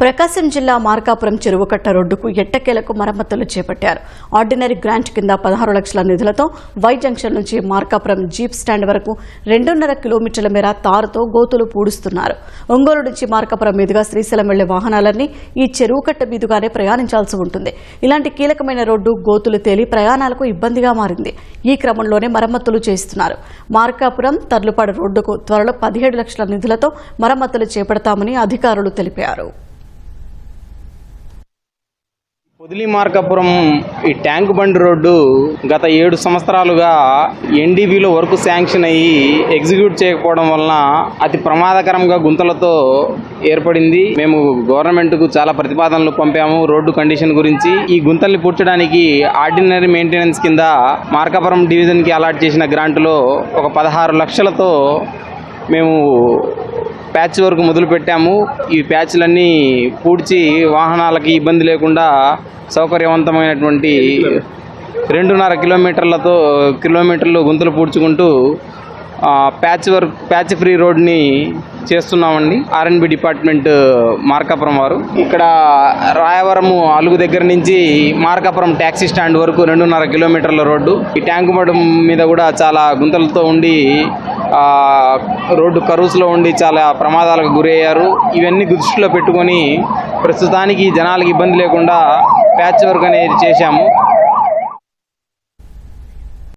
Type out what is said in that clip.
ప్రకాశం జిల్లా మార్కాపురం చెరువుకట్ట రోడ్డుకు ఎట్టకేలకు మరమ్మతులు చేపట్టారు. ఆర్డినరీ గ్రాంట్ కింద పదహారు లక్షల నిధులతో వై జంక్షన్ నుంచి మార్కాపురం జీప్ స్టాండ్ వరకు రెండున్నర కిలోమీటర్ల మేర తారుతో గోతులు పూడుస్తున్నారు. ఒంగోలు నుంచి మార్కాపురం మీదుగా శ్రీశైలం వెళ్ళే వాహనాలన్నీ ఈ చెరువుకట్ట మీదుగానే ప్రయాణించాల్సి ఉంటుంది. ఇలాంటి కీలకమైన రోడ్డు గోతులు తేలి ప్రయాణాలకు ఇబ్బందిగా మారింది. ఈ క్రమంలోనే మరమ్మతులు చేస్తున్నారు. మార్కాపురం తర్లుపాడు రోడ్డుకు త్వరలో పదిహేడు లక్షల నిధులతో మరమ్మతులు చేపడతామని అధికారులు తెలిపారు. పొదిలి మార్కాపురం ఈ ట్యాంక్ బండి రోడ్డు గత ఏడు సంవత్సరాలుగా ఎన్డీబీలో వర్క్ శాంక్షన్ అయ్యి ఎగ్జిక్యూట్ చేయకపోవడం వలన అతి ప్రమాదకరంగా గుంతలతో ఏర్పడింది. మేము గవర్నమెంట్కు చాలా ప్రతిపాదనలు పంపాము. రోడ్డు కండిషన్ గురించి ఈ గుంతల్ని పూడ్చడానికి ఆర్డినరీ మెయింటెనెన్స్ కింద మార్కాపురం డివిజన్కి అలాట్ చేసిన గ్రాంట్లో ఒక పదహారు లక్షలతో మేము ప్యాచ్ వర్క్ మొదలు పెట్టాము. ఈ ప్యాచ్లన్నీ పూడ్చి వాహనాలకి ఇబ్బంది లేకుండా సౌకర్యవంతమైనటువంటి రెండున్నర కిలోమీటర్లతో కిలోమీటర్లు గుంతలు పూడ్చుకుంటూ ప్యాచ్ వర్క్ ప్యాచ్ ఫ్రీ రోడ్ని చేస్తున్నామండి. ఆర్ఎన్బి డిపార్ట్మెంట్ మార్కాపురం వారు. ఇక్కడ రాయవరము అలుగు దగ్గర నుంచి మార్కాపురం ట్యాక్సీ స్టాండ్ వరకు రెండున్నర కిలోమీటర్ల రోడ్డు. ఈ ట్యాంకు మడం మీద కూడా చాలా గుంతలతో ఉండి రోడ్డు కరువుస్లో ఉండి చాలా ప్రమాదాలకు గురయ్యారు. ఇవన్నీ దృష్టిలో పెట్టుకొని ప్రస్తుతానికి జనాలకు ఇబ్బంది లేకుండా ప్యాచ్ వర్క్ అనేది చేశాము.